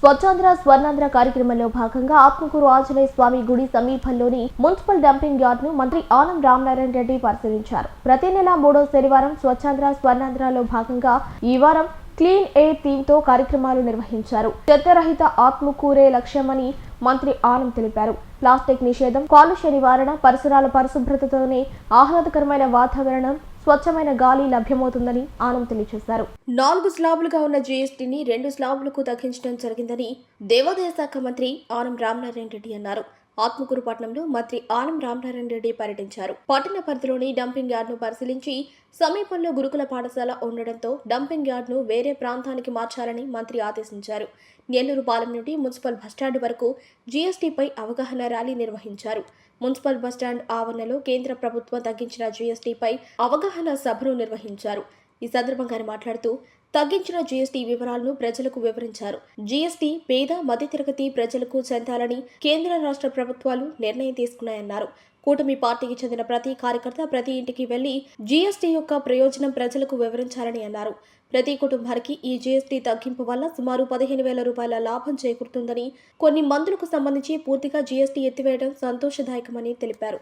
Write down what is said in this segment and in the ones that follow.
స్వచ్ఛాంధ్ర స్వర్ణాంధ్ర కార్యక్రమంలో భాగంగా ఆత్మకూరు ఆంజనేయ స్వామి గుడి సమీపంలోని మున్సిపల్ డంపింగ్ యార్డ్ను మంత్రి ఆనం రామనారాయణ రెడ్డి పరిశీలించారు. ప్రతి నెల మూడో శనివారం స్వచ్ఛాంధ్ర స్వర్ణాంధ్రలో భాగంగా ఈ వారం క్లీన్ ఎయిర్ థీమ్తో కార్యక్రమాలు నిర్వహించారు. చెత్తరహిత ఆత్మకూరే లక్ష్యమని మంత్రి ఆనం తెలిపారు. ప్లాస్టిక్ నిషేధం కాలుష్య నివారణ పరిసరాల పరిశుభ్రతతోనే ఆహ్లాదకరమైన వాతావరణం స్వచ్ఛమైన గాలి లభ్యమవుతుందని ఆనం తెలియజేశారు. నాలుగు స్లాబులుగా ఉన్న జీఎస్టీని రెండు స్లాబులకు తగ్గించడం జరిగిందని దేవాదాయ శాఖ మంత్రి ఆనం రామనారాయణ రెడ్డి అన్నారు. ఆత్మకూరు పట్టణంలో మంత్రి ఆనం రామనారాయణ రెడ్డి పర్యటించారు. పట్టణ పరిధిలోని డంపింగ్ యార్డ్ను పరిశీలించి సమీపంలో గురుకుల పాఠశాల ఉండడంతో డంపింగ్ యార్డ్ను వేరే ప్రాంతానికి మార్చాలని మంత్రి ఆదేశించారు. నెల్లూరు పాలెం నుండి మున్సిపల్ బస్టాండ్ వరకు జీఎస్టీపై అవగాహన ర్యాలీ నిర్వహించారు. మున్సిపల్ బస్టాండ్ ఆవరణలో కేంద్ర ప్రభుత్వం తగ్గించిన జీఎస్టీపై అవగాహన సభను నిర్వహించారు. ఈ సందర్భంగా ఆయన మాట్లాడుతూ తగ్గించిన జీఎస్టీ వివరాలను ప్రజలకు వివరించారు. జీఎస్టీ పేద మధ్యతరగతి ప్రజలకు చెందాలని కేంద్ర రాష్ట్ర ప్రభుత్వాలు నిర్ణయం తీసుకున్నాయన్నారు. కూటమి పార్టీకి చెందిన ప్రతి కార్యకర్త ప్రతి ఇంటికి వెళ్ళి జీఎస్టీ యొక్క ప్రయోజనం ప్రజలకు వివరించాలని అన్నారు. ప్రతి కుటుంబానికి ఈ జీఎస్టీ తగ్గింపు వల్ల సుమారు పదిహేను వేల రూపాయల లాభం చేకూరుతుందని కొన్ని మందులకు సంబంధించి పూర్తిగా జీఎస్టీ ఎత్తివేయడం సంతోషదాయకమని తెలిపారు.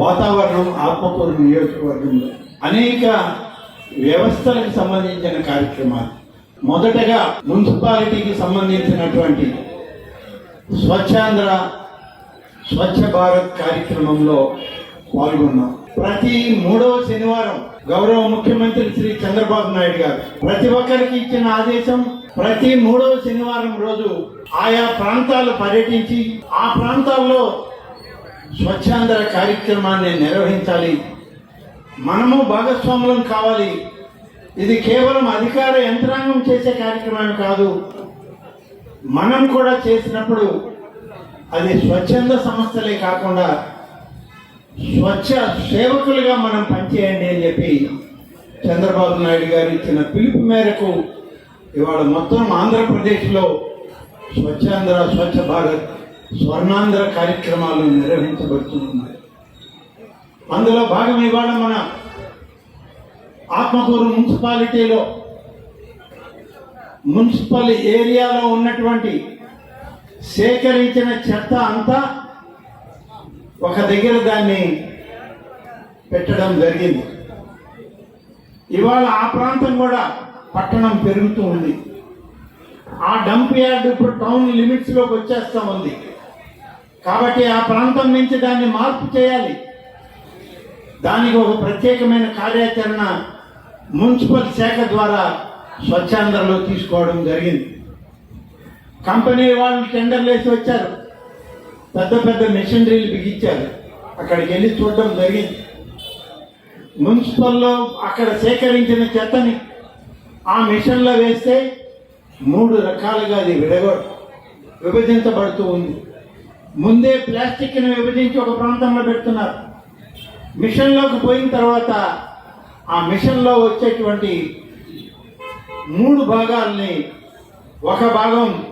వాతావరణం ఆత్మకూరు నియోజకవర్గంలో అనేక వ్యవస్థలకు సంబంధించిన కార్యక్రమాలు. మొదటగా మున్సిపాలిటీకి సంబంధించినటువంటి స్వచ్ఛాంధ్ర స్వచ్ఛ భారత్ కార్యక్రమంలో పాల్గొన్నాం. ప్రతి మూడవ శనివారం గౌరవ ముఖ్యమంత్రి శ్రీ చంద్రబాబు నాయుడు గారు ప్రతి ఒక్కరికి ఇచ్చిన ఆదేశం ప్రతి మూడవ శనివారం రోజు ఆయా ప్రాంతాలు పర్యటించి ఆ ప్రాంతాల్లో స్వచ్ఛాంధ్ర కార్యక్రమాన్ని నిర్వహించాలి. మనము భాగస్వాములం కావాలి. ఇది కేవలం అధికార యంత్రాంగం చేసే కార్యక్రమం కాదు. మనం కూడా చేసినప్పుడు అది స్వచ్ఛంద సంస్థలే కాకుండా స్వచ్ఛ సేవకులుగా మనం పనిచేయండి అని చెప్పి చంద్రబాబు నాయుడు గారు ఇచ్చిన పిలుపు మేరకు ఇవాళ మొత్తం ఆంధ్రప్రదేశ్లో స్వచ్ఛాంధ్ర స్వచ్ఛ భారత్ స్వర్ణాంధ్ర కార్యక్రమాలు నిర్వహించబడుతున్నాయి. అందులో భాగం ఇవాళ మన ఆత్మకూరు మున్సిపాలిటీలో మున్సిపల్ ఏరియాలో ఉన్నటువంటి సేకరించిన చెత్త అంతా ఒక దగ్గర దాన్ని పెట్టడం జరిగింది. ఇవాళ ఆ ప్రాంతం కూడా పట్టణం పెరుగుతూ ఉంది. ఆ డంప్ యార్డ్ ఇప్పుడు టౌన్ లిమిట్స్లోకి వచ్చేస్తూ వచ్చేస్తా ఉంది. కాబట్టి ఆ ప్రాంతం నుంచి దాన్ని మార్పు చేయాలి. దానికి ఒక ప్రత్యేకమైన కార్యాచరణ మున్సిపల్ శాఖ ద్వారా స్వచ్ఛాంధ్రలో తీసుకోవడం జరిగింది. కంపెనీ వాళ్ళు టెండర్లు వేసి వచ్చారు. పెద్ద పెద్ద మెషినరీలు బిగించారు అక్కడికి వెళ్ళి చూడడం జరిగింది. మున్సిపల్లో అక్కడ సేకరించిన చెత్తని ఆ మిషన్లో వేస్తే మూడు రకాలుగా అది విడగొ విభజించబడుతూ ఉంది. ముందే ప్లాస్టిక్ని విభజించి ఒక ప్రాంతంలో పెడుతున్నారు. మిషన్లోకి పోయిన తర్వాత ఆ మిషన్లో వచ్చేటువంటి మూడు భాగాల్ని ఒక భాగం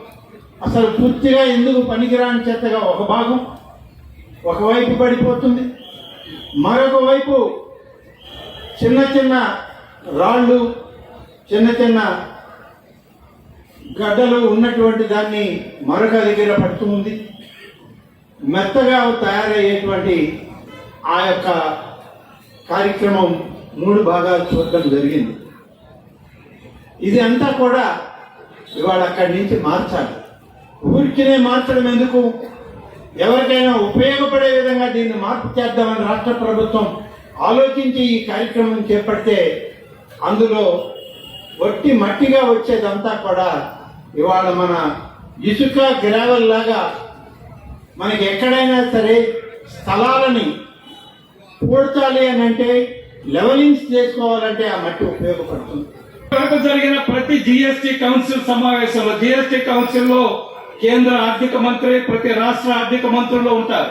అసలు పూర్తిగా ఎందుకు పనికిరాని చెత్తగా ఒక భాగం ఒకవైపు పడిపోతుంది మరొక వైపు చిన్న చిన్న రాళ్ళు చిన్న చిన్న గడ్డలు ఉన్నటువంటి దాన్ని మరొక దగ్గర పడుతుంది. మెత్తగా తయారయ్యేటువంటి ఆ యొక్క కార్యక్రమం మూడు భాగాలు చూడడం జరిగింది. ఇది అంతా కూడా ఇవాళ అక్కడి నుంచి మార్చాలి. ఊరికినే మార్చడం ఎందుకు? ఎవరికైనా ఉపయోగపడే విధంగా దీన్ని మార్పు చేద్దామని రాష్ట్ర ప్రభుత్వం ఆలోచించి ఈ కార్యక్రమం చేపడితే అందులో వట్టి మట్టిగా వచ్చేదంతా కూడా ఇవాళ మన ఇసుక గ్రావెల్ లాగా మనకి ఎక్కడైనా సరే స్థలాలని పూడ్చాలి అని అంటే లెవలింగ్స్ చేసుకోవాలంటే ఆ మట్టి ఉపయోగపడుతుంది. వరకు జరిగిన ప్రతి జిఎస్టి కౌన్సిల్ సమావేశంలో జిఎస్టి కౌన్సిల్లో కేంద్ర ఆర్థిక మంత్రి ప్రతి రాష్ట్ర ఆర్థిక మంత్రులు ఉంటారు.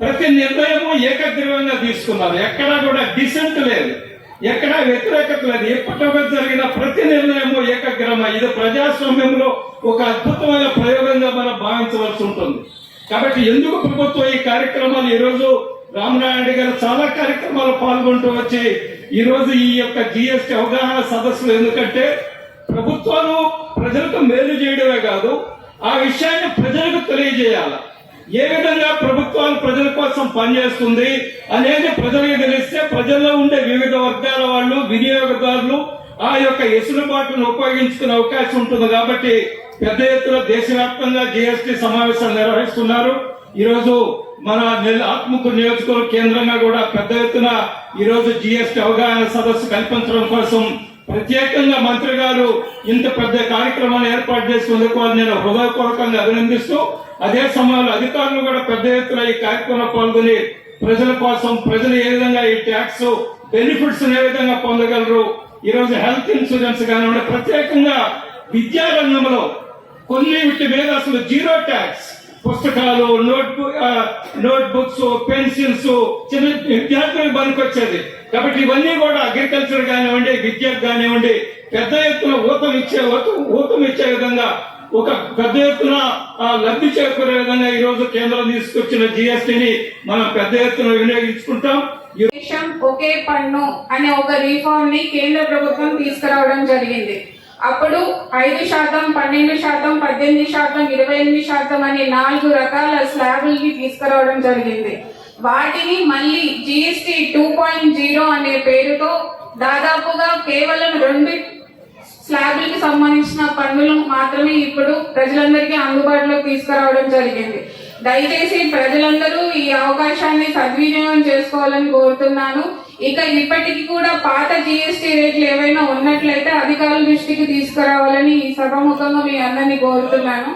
ప్రతి నిర్ణయము ఏకగ్రీవంగా తీసుకున్నారు. ఎక్కడా కూడా డిసెంట్ లేదు. ఎక్కడా వ్యతిరేకత లేదు. ఎప్పటికప్పుడు జరిగిన ప్రతి నిర్ణయము ఏకగ్రమ ఇది ప్రజాస్వామ్యంలో ఒక అద్భుతమైన ప్రయోగంగా మనం భావించవలసి ఉంటుంది. కాబట్టి ఎందుకు ప్రభుత్వం ఈ కార్యక్రమాలు ఈరోజు రామనాయుడు గారు చాలా కార్యక్రమాలు పాల్గొంటూ వచ్చి ఈ రోజు ఈ యొక్క జిఎస్టి అవగాహన సదస్సులు ఎందుకంటే ప్రభుత్వాలు ప్రజలకు మేలు చేయడమే కాదు ఆ విషయాన్ని ప్రజలకు తెలియజేయాలి. ఏ విధంగా ప్రభుత్వాలు ప్రజల కోసం పనిచేస్తుంది అనేది ప్రజలకు తెలిస్తే ప్రజల్లో ఉండే వివిధ వర్గాల వాళ్ళు వినియోగదారులు ఆ యొక్క ఎసులుబాటును ఉపయోగించుకునే అవకాశం ఉంటుంది కాబట్టి పెద్ద ఎత్తున దేశవ్యాప్తంగా జిఎస్టి సమావేశాలు నిర్వహిస్తున్నారు. ఈరోజు మన నెల నియోజకవర్గ కేంద్రంగా కూడా పెద్ద ఎత్తున ఈరోజు జిఎస్టి అవగాహన సదస్సు కల్పించడం కోసం ప్రత్యేకంగా మంత్రి గారు ఇంత పెద్ద కార్యక్రమాన్ని ఏర్పాటు చేసినందుకు వారిని నేను హృదయపూర్వకంగా అభినందిస్తూ అదే సమయంలో అధికారులు కూడా పెద్ద ఎత్తున ఈ కార్యక్రమంలో పాల్గొని ప్రజల కోసం ప్రజలు ఏ విధంగా ఈ ట్యాక్స్ బెనిఫిట్స్ ఏ విధంగా పొందగలరు ఈరోజు హెల్త్ ఇన్సూరెన్స్ కానివ్వండి ప్రత్యేకంగా విద్యారంగంలో కొన్ని వీటి మీద అసలు జీరో ట్యాక్స్ పుస్తకాలు నోట్ నోట్ బుక్స్ పెన్సిల్స్ చిన్న విద్యార్థులకు పనికొచ్చేది. కాబట్టి ఇవన్నీ కూడా అగ్రికల్చర్ కానివ్వండి విద్యకు కానివ్వండి పెద్ద ఎత్తున ఊతం ఇచ్చే ఊతం- ఇచ్చే విధంగా ఒక పెద్ద ఎత్తున లబ్ధి చేకూరే విధంగా ఈ రోజు కేంద్రం తీసుకొచ్చిన జిఎస్టిని మనం పెద్ద ఎత్తున వినియోగించుకుంటాం. దేశం ఒకే పన్ను అనే ఒక రీఫార్మ్ని కేంద్ర ప్రభుత్వం తీసుకురావడం జరిగింది. అప్పుడు ఐదు శాతం పన్నెండు శాతం పద్దెనిమిది శాతం ఇరవై ఎనిమిది శాతం అనే నాలుగు రకాల స్లాబుల్ని తీసుకురావడం జరిగింది. వాటిని మళ్ళీ జిఎస్టి టూ పాయింట్ జీరో అనే పేరుతో దాదాపుగా కేవలం రెండు స్లాబులకి సంబంధించిన పన్నులు మాత్రమే ఇప్పుడు ప్రజలందరికీ అందుబాటులోకి తీసుకురావడం జరిగింది. దయచేసి ప్రజలందరూ ఈ అవకాశాన్ని సద్వినియోగం చేసుకోవాలని కోరుతున్నాను. ఇక ఇప్పటికి కూడా పాత జిఎస్టీ రేట్లు ఏవైనా ఉన్నట్లయితే అధికారుల దృష్టికి తీసుకురావాలని ఈ సభాముఖంగా మీ అందరినీ కోరుతున్నాను.